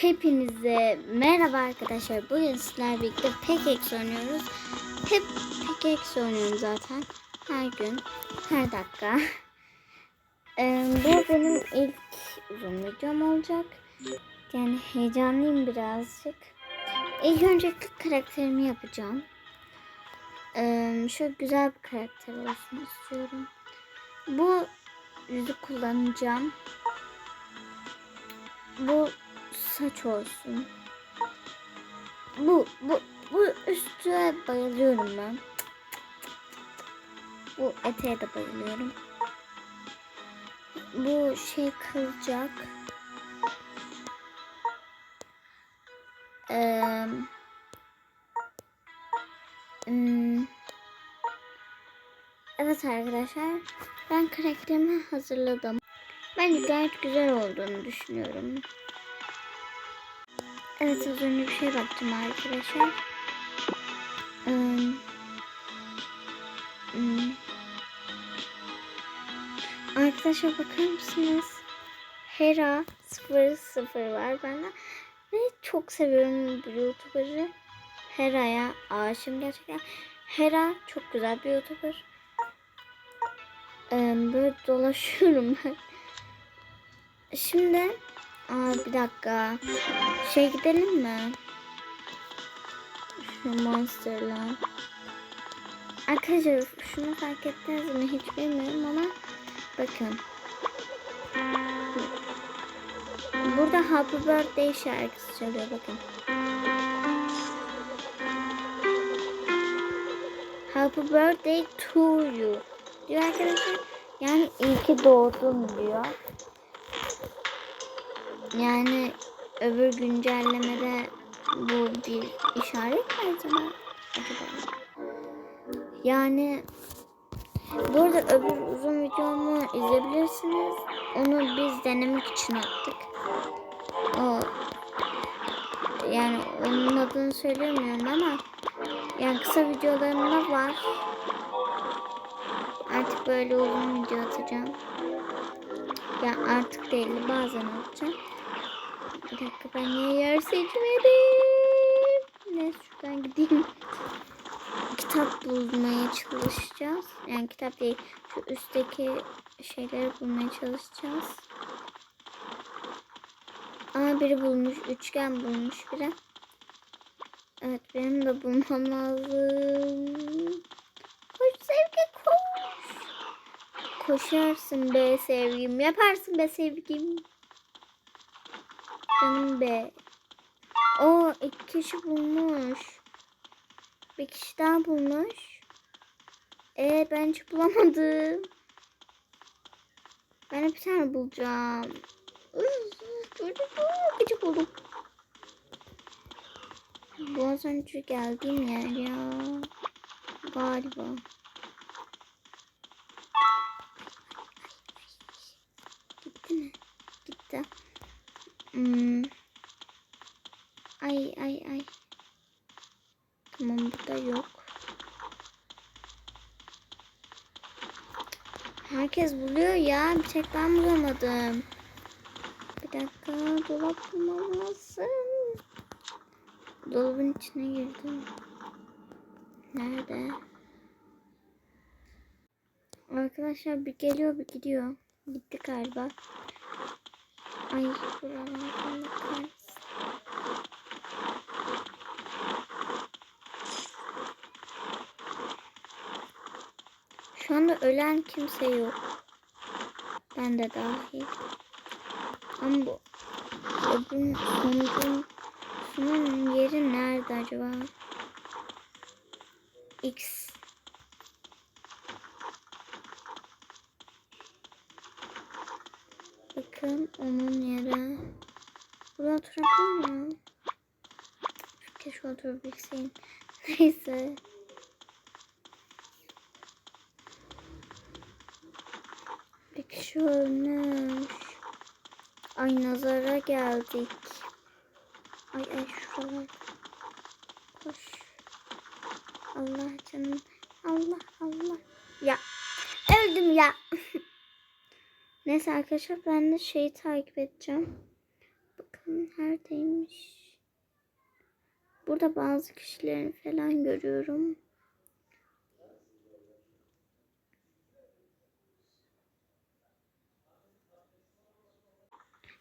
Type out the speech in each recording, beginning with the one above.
Hepinize merhaba arkadaşlar. Bugün sizlerle birlikte Pickaxe oynuyoruz. Hep Pickaxe oynuyorum zaten. Her gün, her dakika. Ee, bu benim ilk uzun videom olacak. Yani heyecanlıyım birazcık. İlk önce karakterimi yapacağım. Ee, şöyle güzel bir karakter olsun istiyorum. Bu yüzü kullanacağım. Bu saç olsun. Bu bu bu üstüne bayılıyorum ben. Bu eteğe de bayılıyorum. Bu şey kılacak. Hmm. Evet arkadaşlar. Ben karakterimi hazırladım. Bence gayet güzel olduğunu düşünüyorum. Evet az önce bir şey baktım arkadaşlar. Hmm. Hmm. Arkadaşlar bakar mısınız? Hera 00 var bende. Ve çok seviyorum bu YouTuber'ı. Hera'ya aşığım gerçekten. Hera çok güzel bir YouTuber. Ee, böyle dolaşıyorum ben. Şimdi aa, bir dakika. Şey gidelim mi? Şu monsterla. Arkadaşlar şunu fark ettiniz mi hiç bilmiyorum ama bakın. Burada Happy Birthday şarkısı çalıyor bakın. Happy Birthday to you diyor arkadaşlar. Yani iyi ki doğdun diyor. Yani öbür güncellemede bu bir işaret mi acaba? Acaba? Yani burada öbür uzun videomu izleyebilirsiniz. Onu biz denemek için attık. O yani onun adını söylemiyorum ama yani kısa videolarımda var. Artık böyle uzun video atacağım. Ya artık değil bazen atacağım. Bir dakika ben niye yer seçmedim? Neyse şuradan gideyim. Kitap bulmaya çalışacağız. Yani kitap değil. Şu üstteki şeyleri bulmaya çalışacağız. Aa biri bulmuş. Üçgen bulmuş biri. Evet benim de bulmam lazım. Koş sevgi koş. Koşarsın be sevgim. Yaparsın be sevgim. Canım be. O iki kişi bulmuş. Bir kişi daha bulmuş. Ee ben hiç bulamadım. Ben bir tane bulacağım. Gıcık buldum. Bu az önce geldiğim yer ya. Galiba. Hmm. Ay ay ay. Tamam burada yok. Herkes buluyor ya. Bir tek ben bulamadım. Bir dakika dolap bulmam lazım. Dolabın içine girdim. Nerede? Arkadaşlar bir geliyor bir gidiyor. Gitti galiba. Ay. Şu anda ölen kimse yok. Ben de dahil. Ama bu öbürün sonucun sunun yeri nerede acaba? X. Bakın onun yeri. Burada oturabilir miyim? Keşke oturabilseydim. Neyse. Bir kişi ölmüş. Ay nazara geldik. Ay ay şuralar. Koş. Allah canım. Allah Allah. Ya öldüm ya. Neyse arkadaşlar ben de şeyi takip edeceğim. bakın neredeymiş. Burada bazı kişileri falan görüyorum.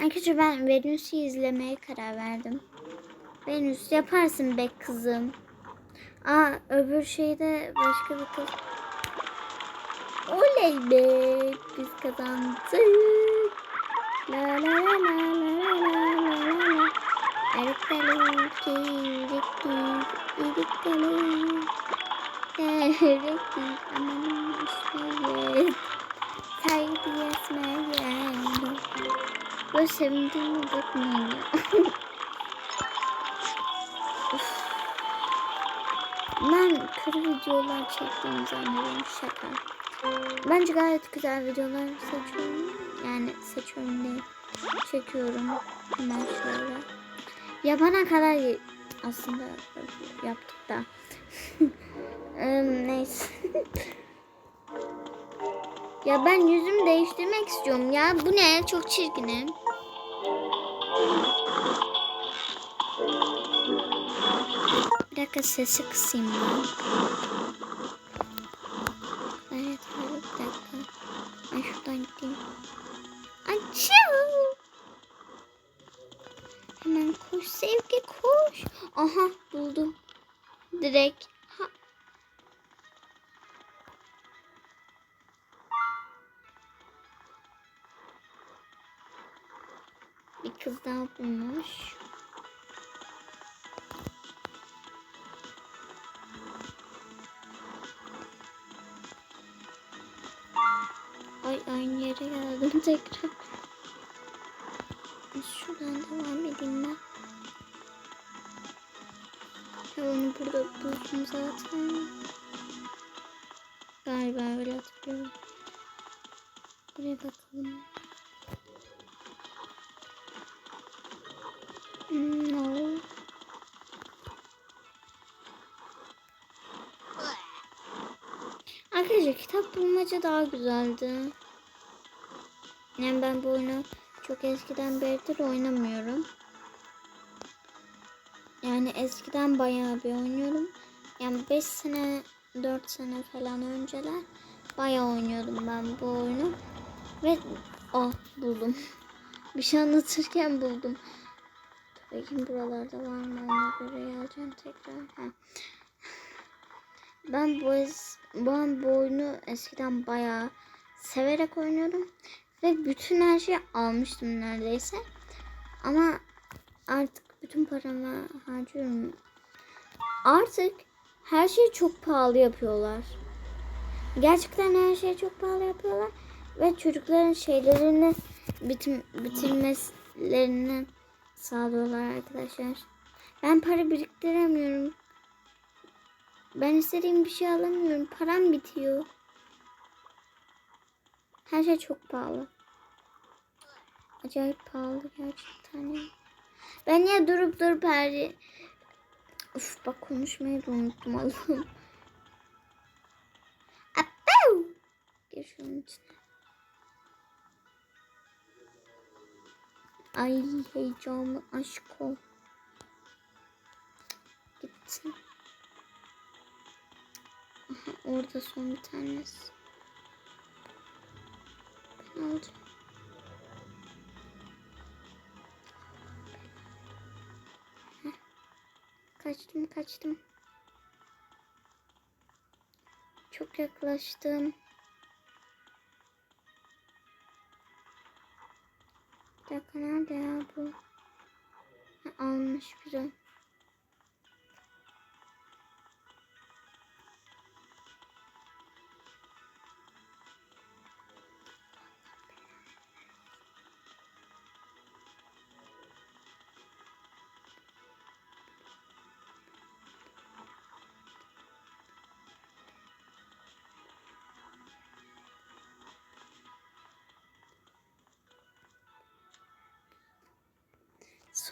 Arkadaşlar ben Venüs'ü izlemeye karar verdim. Venüs yaparsın be kızım. Aa öbür şeyde başka bir kız. Oley be biz kazandık. La la la la la la la la la. Erikleri kirikti irikleri. Erikti aman ismeyi. Saygı esmeyi. Böyle sevindiğime bakmayın ya. Ben kötü videolar çektiğimi zannediyorum şaka. Bence gayet güzel videolar seçiyorum. Yani seçiyorum değil. Çekiyorum. Hemen şöyle. Yapana kadar aslında yaptık da. Neyse. ya ben yüzümü değiştirmek istiyorum ya. Bu ne? Çok çirkinim. Bir dakika sesi kısayım ben. Aha buldum. Direkt. Ha. Bir kız daha bulmuş. Ay aynı yere geldim tekrar. Onu burada buldum zaten. Galiba öyle hatırlıyorum. Buraya bakalım. Hmm, no. Arkadaşlar kitap bulmaca daha güzeldi. Yani ben bu oyunu çok eskiden beridir oynamıyorum. Yani eskiden bayağı bir oynuyorum. Yani 5 sene 4 sene falan önceler bayağı oynuyordum ben bu oyunu. Ve ah buldum. bir şey anlatırken buldum. Bakayım buralarda var mı ona göre geleceğim tekrar. Ha. Ben bu, es, ben bu oyunu eskiden bayağı severek oynuyordum. Ve bütün her şeyi almıştım neredeyse. Ama artık bütün paramı harcıyorum. Artık her şeyi çok pahalı yapıyorlar. Gerçekten her şeyi çok pahalı yapıyorlar. Ve çocukların şeylerini bitim, bitirmelerini sağlıyorlar arkadaşlar. Ben para biriktiremiyorum. Ben istediğim bir şey alamıyorum. Param bitiyor. Her şey çok pahalı. Acayip pahalı gerçekten. Ben niye durup durup her... Uf bak konuşmayı da unuttum Allah'ım. Apau! Gir şunun içine. Ay heyecanlı aşk ol. Gitsin. Orada son bir tanesi. Kaçtım kaçtım. Çok yaklaştım. Bir dakika nerede ya bu? Ha, almış güzel.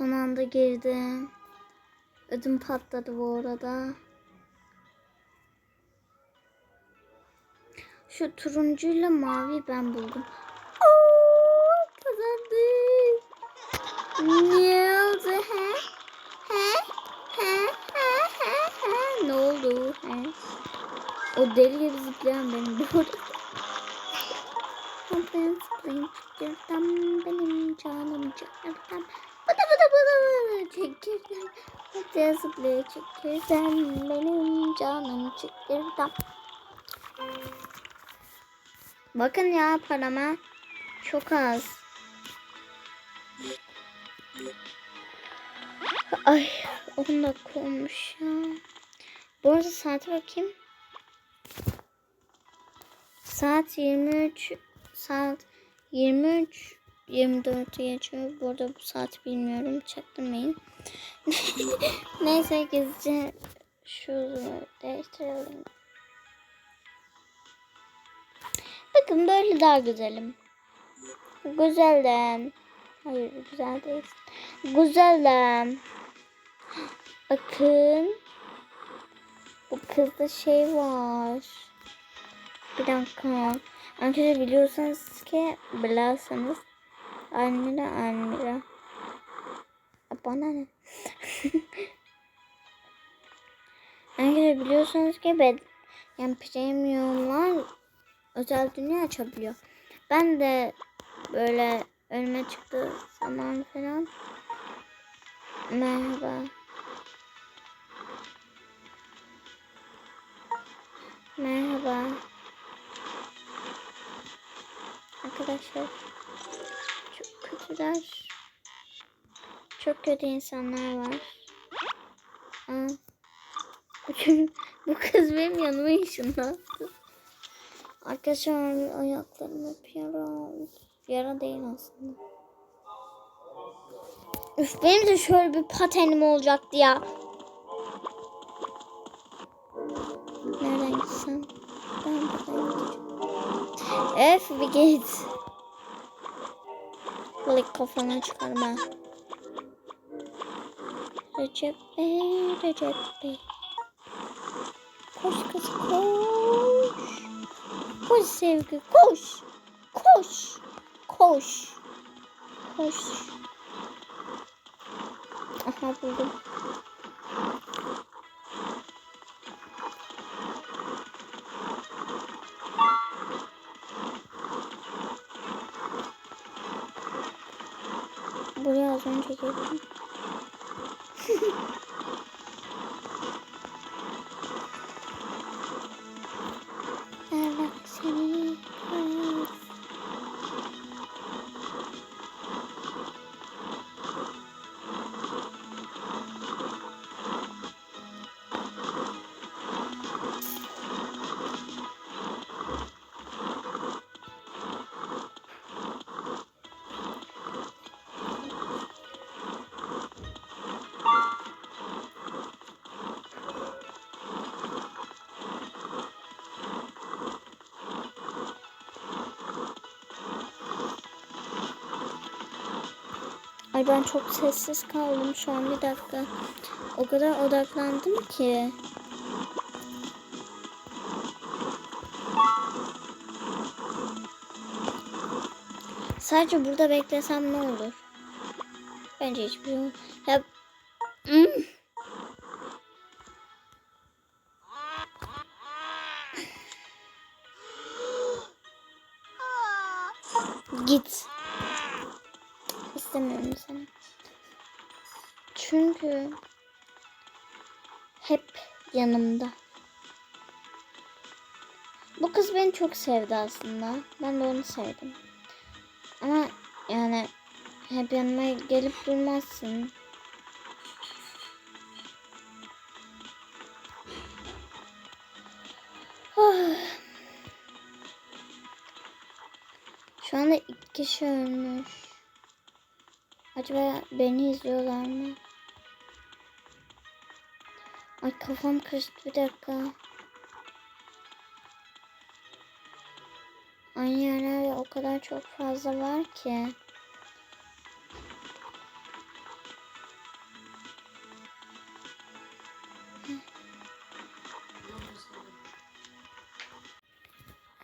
Son anda girdim. Ödüm patladı bu arada. Şu turuncuyla mavi ben buldum. Oo, kazandık. Ne oldu he? He? He? He? He? He? Ne oldu he? O deli zıplaya çekirden benim canım çıkırtam. Bakın ya parama çok az. Ay 10 dakika olmuş ya. Bu arada saate bakayım. Saat 23 saat 23 24 geçiyor. Bu arada bu saati bilmiyorum. Çaktırmayın. Neyse gizlice şunu değiştirelim. Bakın böyle daha güzelim. Güzelim. Hayır güzel değil. Güzelim. Bakın. Bu kızda şey var. Bir dakika. Arkadaşlar biliyorsanız ki bilirsiniz. Almira Almira. Bana ne? Arkadaşlar biliyorsunuz ki ben yani premiumlar özel dünya açabiliyor. Ben de böyle önüme çıktığı zaman falan merhaba merhaba arkadaşlar kötüler çok kötü insanlar var Aa, bu, kız benim yanıma ışınlandı arkadaşlar ayaklarım hep yara yara değil aslında Üf benim de şöyle bir patenim olacaktı ya. Nereden gitsem? Ben buradan. Öf bir git. Böyle kafana çıkarma. Recep Bey, Recep Bey. Koş kız koş. Koş sevgi koş. Koş. Koş. Koş. Aha buldum. Ay ben çok sessiz kaldım şu an bir dakika. O kadar odaklandım ki. Sadece burada beklesem ne olur? Bence hiçbir şey olmaz. Hep yanımda. Bu kız beni çok sevdi aslında. Ben de onu sevdim. Ama yani hep yanıma gelip durmazsın. Şu anda iki kişi ölmüş. Acaba beni izliyorlar mı? Ay kafam karıştı bir dakika. Aynı yerlerde o kadar çok fazla var ki.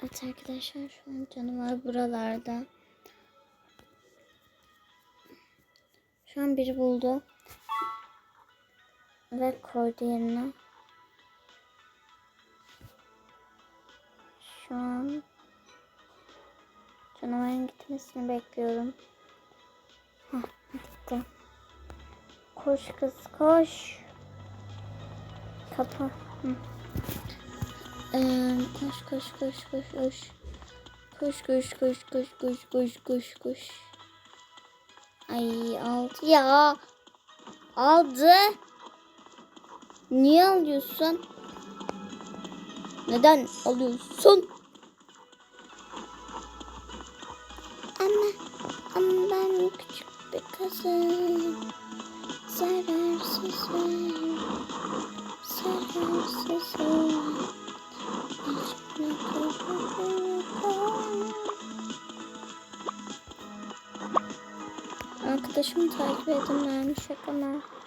Evet arkadaşlar şu an canavar buralarda. Şu an biri buldu. Ve koydu yerine. Şu an canavarın gitmesini bekliyorum. Hah, gitti. Koş kız koş. Kapı. Hı. Ee, koş koş koş koş koş. Koş koş koş koş koş koş koş koş. Ay aldı ya. Aldı. Niye alıyorsun? Neden alıyorsun? Ama, ama ben küçük bir kızım. Zararsızım. Zararsızım. Arkadaşımı takip edin vermiş şakama. Hmm,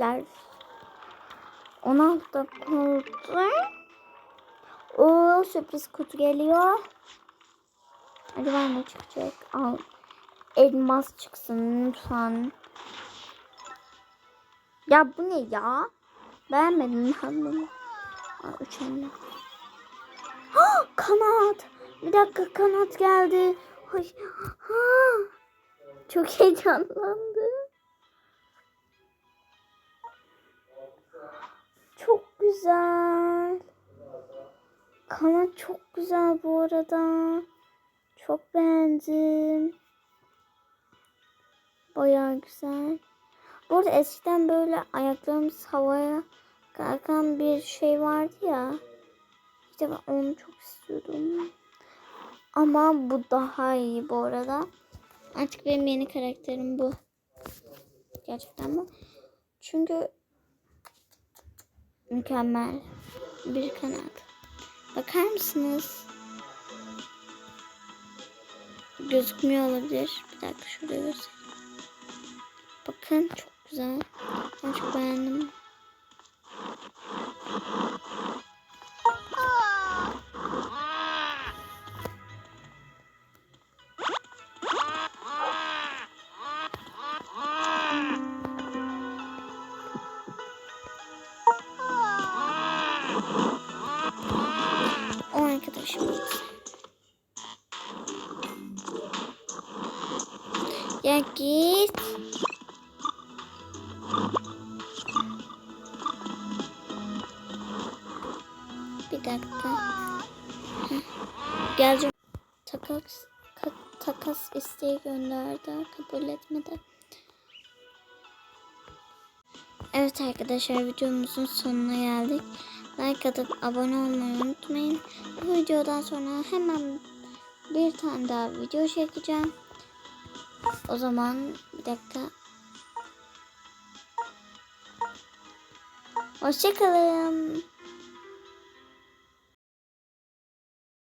öpücükler. 16 dakika oldu. Oo sürpriz kutu geliyor. Acaba ne çıkacak? Al. Elmas çıksın lütfen. Ya bu ne ya? Beğenmedim ben üç. Ha, kanat. Bir dakika kanat geldi. Ay, ha. Çok heyecanlandı. Güzel. Kanat çok güzel bu arada. Çok beğendim. Bayağı güzel. Bu arada eskiden böyle ayaklarımız havaya kalkan bir şey vardı ya. İşte ben onu çok istiyordum. Ama bu daha iyi bu arada. Artık benim yeni karakterim bu. Gerçekten bu. Çünkü mükemmel bir kanat. Bakar mısınız? Gözükmüyor olabilir. Bir dakika şurada göstereyim. Bakın çok güzel. Ben çok beğendim. Bir dakika. Heh. Geleceğim. Takas, ka- takas isteği gönderdi. Kabul etmedi. Evet arkadaşlar videomuzun sonuna geldik. Like atıp abone olmayı unutmayın. Bu videodan sonra hemen bir tane daha video çekeceğim. O zaman bir dakika. Hoşçakalın.